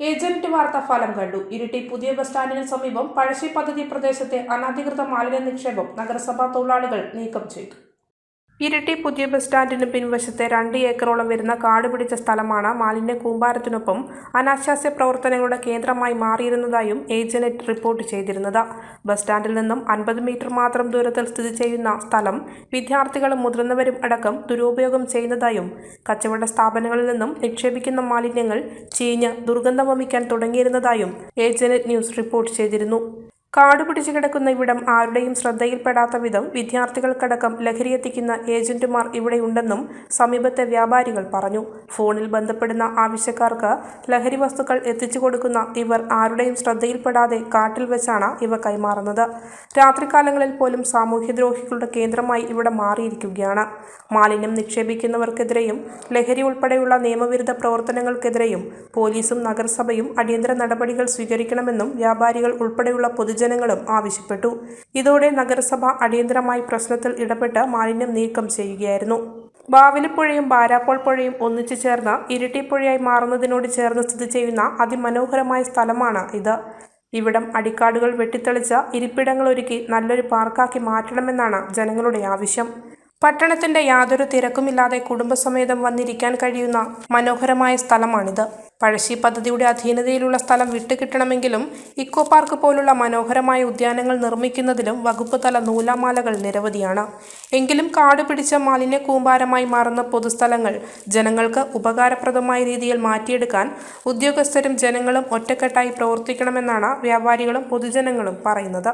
Agent വാർത്ത ഫലം കണ്ടു. ഇരിട്ടി പുതിയ ബസ് സ്റ്റാൻഡിന് സമീപം പഴശ്ശി പദ്ധതി പ്രദേശത്തെ അനധികൃത മാലിന്യ നിക്ഷേപം നഗരസഭാ തൊഴിലാളികൾ നീക്കം ചെയ്തു. ഇരിട്ടി പുതിയ ബസ് സ്റ്റാൻഡിന് പിൻവശത്തെ രണ്ട് ഏക്കറോളം വരുന്ന കാട് പിടിച്ച സ്ഥലമാണ് മാലിന്യ കൂമ്പാരത്തിനൊപ്പം അനാശാസ്യ പ്രവർത്തനങ്ങളുടെ കേന്ദ്രമായി മാറിയിരുന്നതായും ഏജനറ്റ് റിപ്പോർട്ട് ചെയ്തിരുന്നത്. ബസ് സ്റ്റാൻഡിൽ നിന്നും അൻപത് മീറ്റർ മാത്രം ദൂരത്തിൽ സ്ഥിതി ചെയ്യുന്ന സ്ഥലം വിദ്യാർത്ഥികളും മുതിർന്നവരും അടക്കം ദുരുപയോഗം ചെയ്യുന്നതായും കച്ചവട സ്ഥാപനങ്ങളിൽ നിന്നും നിക്ഷേപിക്കുന്ന മാലിന്യങ്ങൾ ചീഞ്ഞ് ദുർഗന്ധം വമിക്കാൻ തുടങ്ങിയിരുന്നതായും ഏജനറ്റ് ന്യൂസ് റിപ്പോർട്ട് ചെയ്തിരുന്നു. കാട് പിടിച്ചു കിടക്കുന്ന ഇവിടം ആരുടെയും ശ്രദ്ധയിൽപ്പെടാത്ത വിധം വിദ്യാർത്ഥികൾക്കടക്കം ലഹരിയെത്തിക്കുന്ന ഏജന്റുമാർ ഇവിടെയുണ്ടെന്നും സമീപത്തെ വ്യാപാരികൾ പറഞ്ഞു. ഫോണിൽ ബന്ധപ്പെടുന്ന ആവശ്യക്കാർക്ക് ലഹരി വസ്തുക്കൾ എത്തിച്ചു കൊടുക്കുന്ന ഇവർ ആരുടെയും ശ്രദ്ധയിൽപ്പെടാതെ കാട്ടിൽ വെച്ചാണ് ഇവ കൈമാറുന്നത്. രാത്രികാലങ്ങളിൽ പോലും സാമൂഹ്യദ്രോഹികളുടെ കേന്ദ്രമായി ഇവിടെ മാറിയിരിക്കുകയാണ്. മാലിന്യം നിക്ഷേപിക്കുന്നവർക്കെതിരെയും ലഹരി ഉൾപ്പെടെയുള്ള നിയമവിരുദ്ധ പ്രവർത്തനങ്ങൾക്കെതിരെയും പോലീസും നഗരസഭയും അടിയന്തര നടപടികൾ സ്വീകരിക്കണമെന്നും വ്യാപാരികൾ ഉൾപ്പെടെയുള്ള പൊതുജനങ്ങളും ആവശ്യപ്പെട്ടു. ഇതോടെ നഗരസഭ അടിയന്തരമായി പ്രശ്നത്തിൽ ഇടപെട്ട് മാലിന്യം നീക്കം ചെയ്യുകയായിരുന്നു. ബാവലിപ്പുഴയും ബാരാപ്പോൾ പുഴയും ഒന്നിച്ചു ചേർന്ന് ഇരിട്ടിപ്പുഴയായി മാറുന്നതിനോട് ചേർന്ന് സ്ഥിതി ചെയ്യുന്ന അതിമനോഹരമായ സ്ഥലമാണ് ഇത്. ഇവിടം അടിക്കാടുകൾ വെട്ടിത്തെളിച്ച് ഇരിപ്പിടങ്ങൾ ഒരുക്കി നല്ലൊരു പാർക്കാക്കി മാറ്റണമെന്നാണ് ജനങ്ങളുടെ ആവശ്യം. പട്ടണത്തിന്റെ യാതൊരു തിരക്കുമില്ലാതെ കുടുംബസമേതം വന്നിരിക്കാൻ കഴിയുന്ന മനോഹരമായ സ്ഥലമാണിത്. പഴശ്ശി പദ്ധതിയുടെ അധീനതയിലുള്ള സ്ഥലം വിട്ടുകിട്ടണമെങ്കിലും ഇക്കോ പാർക്ക് പോലുള്ള മനോഹരമായ ഉദ്യാനങ്ങൾ നിർമ്മിക്കുന്നതിലും വകുപ്പ് തല നൂലാമാലകൾ നിരവധിയാണ്. എങ്കിലും കാട് പിടിച്ച മാലിന്യ കൂമ്പാരമായി മാറുന്ന പൊതുസ്ഥലങ്ങൾ ജനങ്ങൾക്ക് ഉപകാരപ്രദമായ രീതിയിൽ മാറ്റിയെടുക്കാൻ ഉദ്യോഗസ്ഥരും ജനങ്ങളും ഒറ്റക്കെട്ടായി പ്രവർത്തിക്കണമെന്നാണ് വ്യാപാരികളും പൊതുജനങ്ങളും പറയുന്നത്.